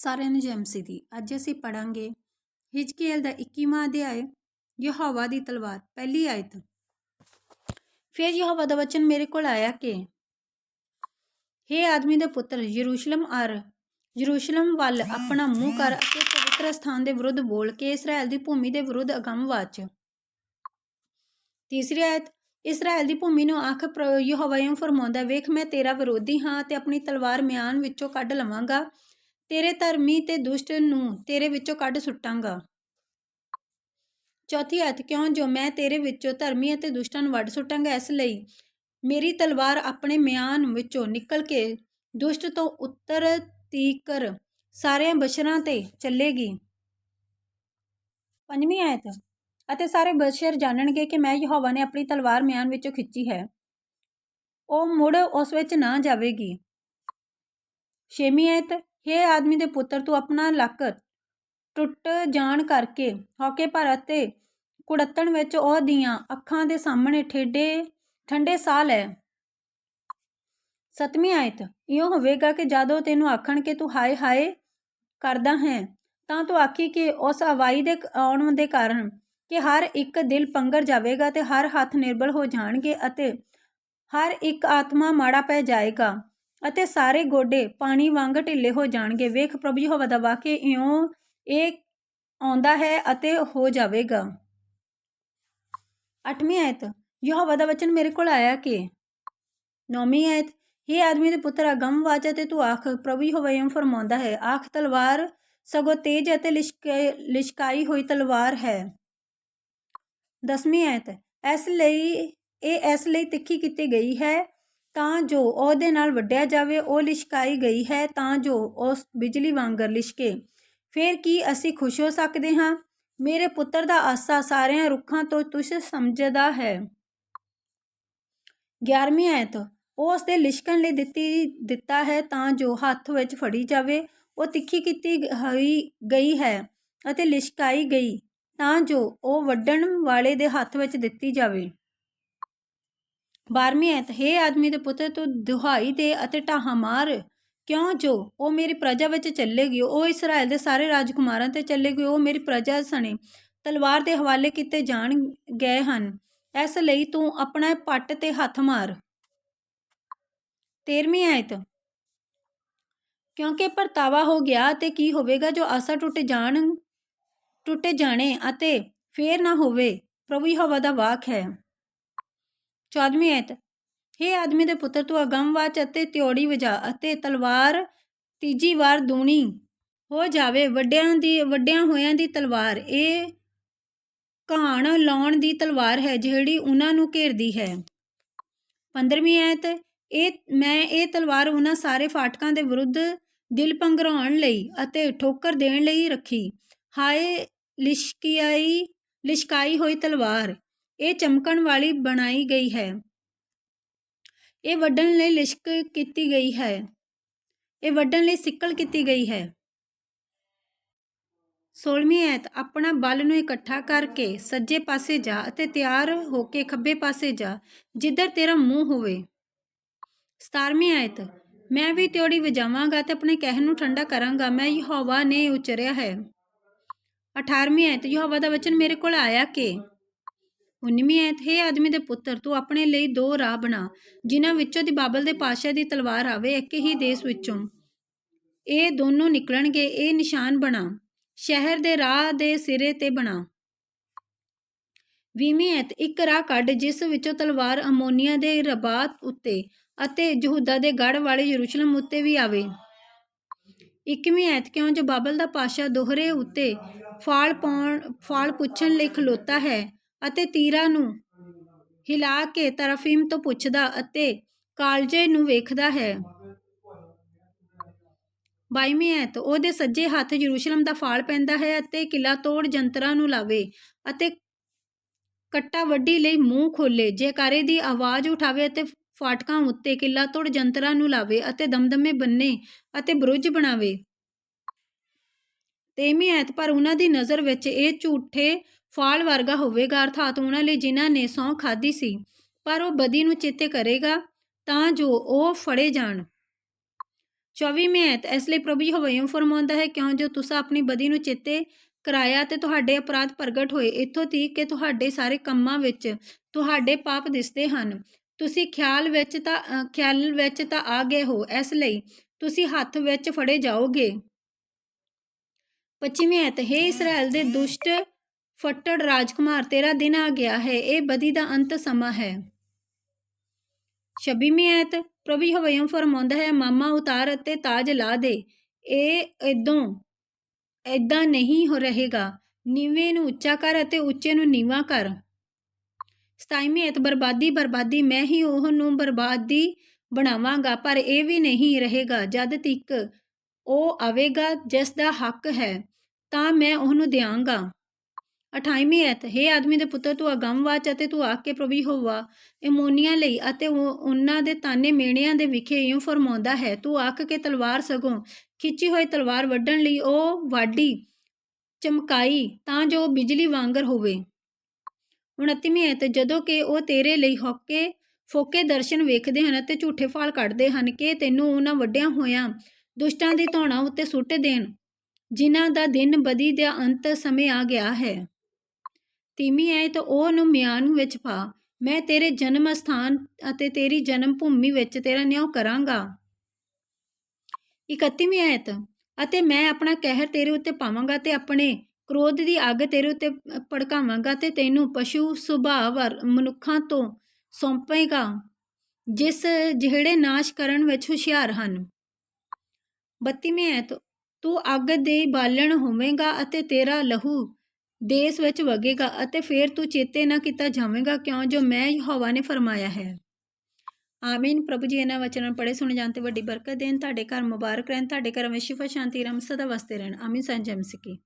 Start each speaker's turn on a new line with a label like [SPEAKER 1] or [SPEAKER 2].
[SPEAKER 1] ਸਾਰਿਆਂ ਨੂੰ ਜੈ ਮਸੀਹ ਦੀ ਅੱਜ ਅਸੀਂ ਪੜਾਂਗੇ ਹਿਜਕੀਏਲ ਦਾ 21ਵਾਂ ਅਧਿਆਇ, ਯਹੋਵਾ ਦੀ ਤਲਵਾਰ, ਪਹਿਲੀ ਆਇਤ। ਫਿਰ ਯਹੋਵਾ ਦਾ ਵਚਨ ਮੇਰੇ ਕੋਲ ਆਇਆ ਕਿ हे ਆਦਮੀ ਦੇ ਪੁੱਤਰ, ਯਰੂਸ਼ਲਮ ਅਰ ਯਰੂਸ਼ਲਮ ਵੱਲ ਆਪਣਾ ਮੂੰਹ ਕਰ ਅਤੇ ਪਵਿੱਤਰ ਸਥਾਨ ਦੇ ਵਿਰੁੱਧ ਬੋਲ ਕੇ ਇਸਰਾਇਲ ਦੀ ਭੂਮੀ ਦੇ ਵਿਰੁੱਧ ਅਗੰਮ ਵਾਚ। ਤੀਸਰੀ ਆਇਤ, ਇਸਰਾਇਲ ਦੀ ਭੂਮੀ ਨੂੰ ਆਖ ਯਹੋਵਾ ਇਹ ਫਰਮਾਉਂਦਾ, ਵੇਖ, ਮੈਂ ਤੇਰਾ ਵਿਰੋਧੀ ਹਾਂ ਤੇ ਆਪਣੀ ਤਲਵਾਰ ਮਿਆਨ ਵਿੱਚੋਂ ਕੱਢ ਲਵਾਂਗਾ। ਤੇਰੇ ਧਰਮੀ ਤੇ ਦੁਸ਼ਟ ਨੂੰ ਤੇਰੇ ਵਿੱਚੋਂ ਕੱਢ ਸੁੱਟਾਂਗਾ। ਚੌਥੀ ਆਇਤ, ਕਿਉਂ ਜੋ ਮੈਂ ਤੇਰੇ ਵਿੱਚੋਂ ਧਰਮੀ ਅਤੇ ਦੁਸ਼ਟਾਂ ਨੂੰ ਵੱਢ ਸੁੱਟਾਂਗਾ, ਇਸ ਲਈ ਮੇਰੀ ਤਲਵਾਰ ਆਪਣੇ ਮਿਆਨ ਵਿੱਚੋਂ ਨਿਕਲ ਕੇ ਦੁਸ਼ਟ ਤੋਂ ਉੱਤਰ ਤੀਕਰ ਸਾਰੇ ਬਸ਼ਰਾਂ ਤੇ ਚੱਲੇਗੀ। ਪੰਜਵੀਂ ਆਇਤ, ਅਤੇ ਸਾਰੇ ਬਸ਼ਰ ਜਾਣਨਗੇ ਕਿ ਮੈਂ ਯਹੋਵਾ ਨੇ ਆਪਣੀ ਤਲਵਾਰ ਮਿਆਨ ਵਿੱਚੋਂ ਖਿੱਚੀ ਹੈ। ਉਹ ਮੁੜ ਉਸ ਵਿੱਚ ਨਾ ਜਾਵੇਗੀ। ਛੇਵੀਂ ਆਇਤ ਹੇ ਆਦਮੀ ਦੇ ਪੁੱਤਰ, ਤੂੰ ਆਪਣਾ ਲੱਕ ਟੁੱਟ ਜਾਣ ਕਰਕੇ ਹੌਕੇ ਭਰ ਅਤੇ ਕੁੜੱਤਣ ਵਿੱਚ ਉਹ ਦੀਆਂ ਅੱਖਾਂ ਦੇ ਸਾਹਮਣੇ ਠੇਡੇ, ਠੰਡੇ ਸਾਹ ਲੈ। ਸਤਵੀਂ ਆਇਤ, ਇਉਂ ਹੋਵੇਗਾ ਕਿ ਜਦੋਂ ਤੈਨੂੰ ਆਖਣ ਕਿ ਤੂੰ ਹਾਏ ਹਾਏ ਕਰਦਾ ਹੈ, ਤਾਂ ਤੂੰ ਆਖੀ ਕਿ ਉਸ ਅਵਾਈ ਦੇ ਆਉਣ ਦੇ ਕਾਰਨ ਕਿ ਹਰ ਇੱਕ ਦਿਲ ਪੰਗਰ ਜਾਵੇਗਾ ਤੇ ਹਰ ਹੱਥ ਨਿਰਬਲ ਹੋ ਜਾਣਗੇ ਅਤੇ ਹਰ ਇੱਕ ਆਤਮਾ ਮਾੜਾ ਪੈ ਜਾਏਗਾ। ਅਤੇ ਸਾਰੇ ਗੋਡੇ ਪਾਣੀ ਵਾਂਗ ਢਿੱਲੇ ਹੋ ਜਾਣਗੇ। ਵੇਖ ਪ੍ਰਭੂ ਯਹੋਵਾ ਦਾ ਵਾਕਿਆ ਇਉਂ ਇਹ ਆਉਂਦਾ ਹੈ ਅਤੇ ਹੋ ਜਾਵੇਗਾ। ਅੱਠਵੀਂ ਆਇਤ, ਯਹੋਵਾ ਦਾ ਵਚਨ ਮੇਰੇ ਕੋਲ ਆਇਆ ਕਿ ਨੌਵੀਂ ਆਇਤ हे ਆਦਮੀ ਦੇ ਪੁੱਤਰ, ਅਗੰਮ ਵਾਚਾ ਤੇ ਤੂੰ ਆਖ, ਪ੍ਰਭੂ ਯਹੋਵਾ ਇਉਂ ਫਰਮਾਉਂਦਾ ਹੈ, ਆਖ, ਤਲਵਾਰ ਸਗੋਂ ਤੇਜ ਅਤੇ ਲਿਸ਼ਕਾਈ ਹੋਈ ਤਲਵਾਰ ਹੈ। ਦਸਵੀਂ ਆਇਤ, ਇਸ ਲਈ, ਇਹ ਇਸ ਲਈ ਤਿੱਖੀ ਕੀਤੀ ਗਈ ਹੈ ਤਾਂ ਜੋ ਉਹਦੇ ਨਾਲ ਵੱਢਿਆ ਜਾਵੇ, ਉਹ ਲਿਸ਼ਕਾਈ ਗਈ ਹੈ ਤਾਂ ਜੋ ਉਸ ਬਿਜਲੀ ਵਾਂਗਰ ਲਿਸ਼ਕੇ। ਫਿਰ ਕੀ ਅਸੀਂ ਖੁਸ਼ ਹੋ ਸਕਦੇ ਹਾਂ? ਮੇਰੇ ਪੁੱਤਰ ਦਾ ਆਸਾ ਸਾਰਿਆਂ ਰੁੱਖਾਂ ਤੋਂ ਤੁਸ਼ ਸਮਝਦਾ ਹੈ। 11ਵੀਂ ਆਇਤ। ਉਹ ਉਸ ਦੇ ਲਿਸ਼ਕਣ ਲਈ ਦਿੱਤੀ, ਦਿੱਤਾ ਹੈ ਤਾਂ ਜੋ ਹੱਥ ਵਿੱਚ ਫੜੀ ਜਾਵੇ। ਉਹ ਤਿੱਖੀ ਕੀਤੀ ਹੋਈ ਗਈ ਹੈ ਅਤੇ ਲਿਸ਼ਕਾਈ ਗਈ ਤਾਂ ਜੋ ਉਹ ਵੱਢਣ ਵਾਲੇ ਦੇ ਹੱਥ ਵਿੱਚ ਦਿੱਤੀ ਜਾਵੇ। 12ਵੀਂ ਐਤ, ਹੈ ਆਦਮੀ ਦੇ ਪੁੱਤਰ ਤੂੰ ਦੁਹਾਈ ਦੇ ਅਤੇ ਢਾਹਾਂ ਮਾਰ। ਕਿਉਂ ਜੋ? ਉਹ ਮੇਰੀ ਪ੍ਰਜਾ ਵਿੱਚ ਚੱਲੇਗੀ ਉਹ ਇਸਰਾਇਲ ਦੇ ਸਾਰੇ ਰਾਜਕੁਮਾਰਾਂ ਤੇ ਚੱਲੇ ਗਏ। ਉਹ ਮੇਰੀ ਪ੍ਰਜਾ ਸਣੇ। ਤਲਵਾਰ ਦੇ ਹਵਾਲੇ ਕੀਤੇ ਜਾਣ ਗਏ ਹਨ। ਇਸ ਲਈ ਤੂੰ ਆਪਣਾ ਪੱਟ ਤੇ ਹੱਥ ਮਾਰ। 13ਵੀਂ ਆਇਤ ਕਿਉਂਕਿ ਪਰਤਾਵਾ ਹੋ ਗਿਆ ਤੇ ਕੀ ਹੋਵੇਗਾ ਜੋ ਆਸਾ ਟੁੱਟ ਜਾਣ, ਟੁੱਟ ਜਾਣੇ ਅਤੇ ਫੇਰ ਨਾ ਹੋਵੇ। ਪ੍ਰਭੂ ਹਵਾ ਦਾ ਵਾਕ ਹੈ। 14ਵੀਂ ਐਤ हे ਆਦਮੀ ਦੇ ਪੁੱਤਰ, ਤੂੰ ਅਗੰਮਵਾਚ ਅਤੇ ਤਿਉੜੀ ਵਜਾ ਅਤੇ ਤਲਵਾਰ ਤੀਜੀ ਵਾਰ ਦੂਣੀ। ਹੋ ਜਾਵੇ ਵੱਡਿਆਂ ਦੀ, ਵੱਡਿਆਂ ਹੋਇਆਂ ਦੀ ਤਲਵਾਰ। ਇਹ ਘਾਣ ਲਾਉਣ ਦੀ ਤਲਵਾਰ ਹੈ ਜਿਹੜੀ ਉਹਨਾਂ ਨੂੰ ਘੇਰਦੀ ਹੈ। 15ਵੀਂ ਐਤ ਇਹ, ਮੈਂ ਇਹ ਤਲਵਾਰ ਉਹਨਾਂ ਸਾਰੇ ਫਾਟਕਾਂ ਦੇ ਵਿਰੁੱਧ ਦਿਲ ਪੰਗਰਾਉਣ ਲਈ ਅਤੇ ਠੋਕਰ ਦੇਣ ਲਈ ਰੱਖੀ। ਹਾਏ, ਲਿਸ਼ਕਿਆਈ, ਲਿਸ਼ਕਾਈ ਹੋਈ ਤਲਵਾਰ। ਇਹ ਚਮਕਣ ਵਾਲੀ ਬਣਾਈ ਗਈ ਹੈ। ਇਹ ਵੱਢਣ ਲਈ ਲਿਸ਼ਕ ਕੀਤੀ ਗਈ ਹੈ। ਇਹ ਵੱਢਣ ਲਈ ਸਿੱਕਲ ਕੀਤੀ ਗਈ ਹੈ। 16ਵੀਂ ਐਤ, ਆਪਣਾ ਬਲ ਨੂੰ ਇਕੱਠਾ ਕਰਕੇ ਸੱਜੇ ਪਾਸੇ ਜਾ ਅਤੇ ਤਿਆਰ ਹੋ ਕੇ ਖੱਬੇ ਪਾਸੇ ਜਾ, ਜਿੱਧਰ ਤੇਰਾ ਮੂੰਹ ਹੋਵੇ। 17ਵੀਂ ਐਤ, ਮੈਂ ਵੀ ਤਿਉੜੀ ਵਜਾਵਾਂਗਾ ਤੇ ਆਪਣੇ ਕਹਿਣ ਨੂੰ ਠੰਡਾ ਕਰਾਂਗਾ, ਮੈਂ ਯਹੋਵਾ ਨੇ ਉਚਰਿਆ ਹੈ। 18ਵੀਂ ਐਤ, ਯਹੋਵਾ ਦਾ ਵਚਨ ਮੇਰੇ ਕੋਲ ਆਇਆ ਕਿ 19ਵੀਂ ਐਤ ਹੈ ਆਦਮੀ ਦੇ ਪੁੱਤਰ, ਤੂੰ ਆਪਣੇ ਲਈ ਦੋ ਰਾਹ ਬਣਾ, ਜਿਨ੍ਹਾਂ ਵਿੱਚੋਂ ਦੀ ਬਾਬਲ ਦੇ ਪਾਸ਼ਾ ਦੀ ਤਲਵਾਰ ਆਵੇ, ਇੱਕ ਹੀ ਦੇਸ਼ ਵਿੱਚੋਂ। ਇਹ ਦੋਨੋਂ ਨਿਕਲਣਗੇ, ਇਹ ਨਿਸ਼ਾਨ ਬਣਾ, ਸ਼ਹਿਰ ਦੇ ਰਾਹ ਦੇ ਸਿਰੇ ਤੇ ਬਣਾ। ਵੀਹਵੀਂ ਐਤ, ਇੱਕ ਰਾਹ ਕੱਢ, ਜਿਸ ਵਿੱਚੋਂ ਤਲਵਾਰ ਅਮੋਨੀਆ ਦੇ ਰਬਾਤ ਉੱਤੇ ਅਤੇ ਯਹੂਦਾ ਦੇ ਗੜ ਵਾਲੇ ਯਰੂਸ਼ਲਮ ਉੱਤੇ ਵੀ ਆਵੇ। 21ਵੀਂ ਐਤ, ਕਿਉਂ ਜੋ ਬਾਬਲ ਦਾ ਪਾਸ਼ਾ ਦੋਹਰੇ ਉੱਤੇ ਫਾਲ ਪਾਉਣ, ਫਾਲ ਪੁੱਛਣ ਲਈ ਖਲੋਤਾ ਹੈ ਅਤੇ ਤੀਰਾਂ ਨੂੰ ਹਿਲਾ ਕੇ ਤਰਫੀਮ ਤੋਂ ਪੁੱਛਦਾ ਅਤੇ ਕਾਲਜੇ ਨੂੰ ਵੇਖਦਾ ਹੈ। ਬਾਈਵੀਂ ਐਤ ਉਹਦੇ ਸੱਜੇ ਹੱਥ ਯਰੂਸ਼ਲਮ ਦਾ ਫਾਲ ਪੈਂਦਾ ਹੈ ਅਤੇ ਕਿਲਾ ਤੋੜ ਜੰਤਰਾਂ ਨੂੰ ਲਾਵੇ ਅਤੇ ਕੱਟਾ ਵੱਡੀ ਲਈ ਮੂੰਹ ਖੋਲੇ। ਜੇਕਾਰੇ ਦੀ ਆਵਾਜ਼ ਉਠਾਵੇ ਅਤੇ ਫਾਟਕਾਂ ਉੱਤੇ ਕਿਲਾ ਤੋੜ ਜੰਤਰਾਂ ਨੂੰ ਲਾਵੇ ਅਤੇ ਦਮਦਮੇ ਬੰਨੇ ਅਤੇ ਬਰੁੱਜ ਬਣਾਵੇ। ਤੇਵੀਂ ਐਤ ਪਰ ਉਹਨਾਂ ਦੀ ਨਜ਼ਰ ਵਿੱਚ ਇਹ ਝੂਠੇ ਫਾਲ ਵਰਗਾ ਹੋਵੇਗਾ ਅਰਥਾਤ ਉਹਨਾਂ ਲਈ ਜਿਨ੍ਹਾਂ ਨੇ ਸੌਂ ਖਾਦੀ ਸੀ ਪਰ ਉਹ ਬਦੀ ਨੂੰ ਚੇਤੇ ਕਰੇਗਾ ਤਾਂ ਜੋ ਉਹ ਫੜੇ ਜਾਣ। 24ਵੀਂ ਐਤ ਇਸ ਲਈ ਪ੍ਰਭੂ ਯਹੋਵਾ ਫਰਮਾਉਂਦਾ ਹੈ ਕਿਉਂ ਜੋ ਤੁਸੀਂ ਆਪਣੀ ਬਦੀ ਨੂੰ ਚੇਤੇ ਕਰਾਇਆ ਤੇ ਤੁਹਾਡੇ ਅਪਰਾਧ ਪ੍ਰਗਟ ਹੋਏ ਇੱਥੋਂ ਤੀਕ ਕਿ ਤੁਹਾਡੇ ਸਾਰੇ ਕੰਮਾਂ ਵਿੱਚ ਤੁਹਾਡੇ ਪਾਪ ਦਿਸਦੇ ਹਨ। ਤੁਸੀਂ ਖਿਆਲ ਵਿੱਚ ਤਾਂ ਅ, ਖਿਆਲ ਵਿੱਚ ਤਾਂ ਆ ਗਏ ਹੋ ਇਸ ਲਈ ਤੁਸੀਂ ਹੱਥ ਵਿੱਚ ਫੜੇ ਜਾਓਗੇ। ਪੱਚੀਵੀਂ ਐਤ ਹੈ ਇਸਰਾਇਲ ਦੇ ਦੁਸ਼ਟ ਫੱਟੜ ਰਾਜਕੁਮਾਰ ਤੇਰਾ ਦਿਨ ਆ ਗਿਆ ਹੈ, ਇਹ ਬਦੀ ਦਾ ਅੰਤ ਸਮਾਂ ਹੈ। ਛੱਬੀਵੀਂ ਐਤ, ਪ੍ਰਭੂ ਹਵਯਮ ਫਰਮਾਉਂਦਾ ਹੈ, ਮਾਮਾ ਉਤਾਰ ਅਤੇ ਤਾਜ ਲਾ ਦੇ। ਇਹ ਇਦੋਂ ਇਦਾਂ ਨਹੀਂ ਹੋ ਰਹੇਗਾ। ਨੀਵੇਂ ਨੂੰ ਉੱਚਾ ਕਰ ਅਤੇ ਉੱਚੇ ਨੂੰ ਨੀਵਾਂ ਕਰ। ਸਤਾਈਵੀਂ ਐਤ, ਬਰਬਾਦੀ ਬਰਬਾਦੀ, ਮੈਂ ਹੀ ਉਹ ਨੂੰ ਬਰਬਾਦੀ ਬਣਾਵਾਂਗਾ, ਪਰ ਇਹ ਵੀ ਨਹੀਂ ਰਹੇਗਾ, ਜਦ ਤੱਕ ਉਹ ਆਵੇਗਾ, ਜਿਸ ਦਾ ਹੱਕ ਹੈ, ਤਾਂ ਮੈਂ ਉਹਨੂੰ ਦਿਆਂਗਾ। 28ਵੀਂ ਐਤ ਹੈ ਆਦਮੀ ਦੇ ਪੁੱਤਰ, ਤੂੰ ਅਗੰਮਵਾਚ ਅਤੇ ਤੂੰ ਆ ਕੇ ਪ੍ਰਭੂ ਹੋਵਾ ਇਮੋਨੀਆਂ ਲਈ ਅਤੇ ਉਹਨਾਂ ਦੇ ਤਾਨੇ ਮੇਣਿਆਂ ਦੇ ਵਿਖੇ ਇਉਂ ਫਰਮਾਉਂਦਾ ਹੈ, ਤੂੰ ਆਖ ਕੇ ਤਲਵਾਰ ਸਗੋਂ ਖਿੱਚੀ ਹੋਈ ਤਲਵਾਰ ਵੱਢਣ ਲਈ ਉਹ ਵਾਢੀ ਚਮਕਾਈ, ਤਾਂ ਜੋ ਬਿਜਲੀ ਵਾਂਗਰ ਹੋਵੇ। 29ਵੀਂ ਐਤ ਜਦੋਂ ਕਿ ਉਹ ਤੇਰੇ ਲਈ ਹੋਕੇ, ਫੋਕੇ ਦਰਸ਼ਨ ਵੇਖਦੇ ਹਨ ਅਤੇ ਝੂਠੇ ਫਾਲ ਕੱਢਦੇ ਹਨ ਕਿ ਤੈਨੂੰ ਉਹਨਾਂ ਵੱਡਿਆਂ ਹੋਇਆਂ ਦੁਸ਼ਟਾਂ ਦੀ ਧੌਣਾ ਉੱਤੇ ਸੁੱਟ ਦੇਣ, ਜਿਨ੍ਹਾਂ ਦਾ ਦਿਨ ਬਦੀ ਦਾ ਅੰਤ ਸਮੇਂ ਆ ਗਿਆ ਹੈ। ਤੀਵੀਂ ਐਤ ਉਹ ਨੂੰ ਮਿਆਨ ਵਿੱਚ ਪਾ। ਮੈਂ ਤੇਰੇ ਜਨਮ ਸਥਾਨ ਅਤੇ ਤੇਰੀ ਜਨਮ ਭੂਮੀ ਵਿੱਚ ਤੇਰਾ ਨਿਉ ਕਰਾਂਗਾ। 31ਵੀਂ ਐਤ ਅਤੇ ਮੈਂ ਆਪਣਾ ਕਹਿਰ ਤੇਰੇ ਉੱਤੇ ਪਾਵਾਂਗਾ ਤੇ ਆਪਣੇ ਕ੍ਰੋਧ ਦੀ ਅੱਗ ਤੇਰੇ ਉੱਤੇ ਭੜਕਾਵਾਂਗਾ ਤੇ ਤੈਨੂੰ ਪਸ਼ੂ ਸੁਭਾਅ ਵਰ ਮਨੁੱਖਾਂ ਤੋਂ ਸੌਂਪੇਗਾ, ਜਿਸ ਜਿਹੜੇ ਨਾਸ਼ ਕਰਨ ਵਿੱਚ ਹੁਸ਼ਿਆਰ ਹਨ। 32ਵੀਂ ਐਤ ਤੂੰ ਅੱਗ ਦੇ ਬਾਲਣ ਹੋਵੇਂਗਾ ਅਤੇ ਤੇਰਾ ਲਹੂ ਦੇਸ ਵਿੱਚ ਵਗੇਗਾ ਅਤੇ ਫਿਰ ਤੂੰ ਚੇਤੇ ਨਾ ਕੀਤਾ ਜਾਵੇਂਗਾ ਕਿਉਂ ਜੋ ਮੈਂ ਯਹੋਵਾ ਨੇ ਫਰਮਾਇਆ ਹੈ। ਆਮੀਨ। ਪ੍ਰਭੂ ਜੀ, ਇਹਨਾਂ ਵਚਨਾਂ ਪੜੇ ਸੁਣੇ ਜਾਣ ਤੇ ਵੱਡੀ ਬਰਕਤ ਦੇਣ। ਤੁਹਾਡੇ ਘਰ ਮੁਬਾਰਕ ਰਹਿਣ, ਤੁਹਾਡੇ ਘਰ ਵਿੱਚ ਸ਼ਿਫਾ, ਸ਼ਾਂਤੀ ਰਮ ਸਦਾ ਵਸਦੇ ਰਹਿਣ। ਆਮੀਨ। ਸੰਜਮ ਸਿੱਕੀ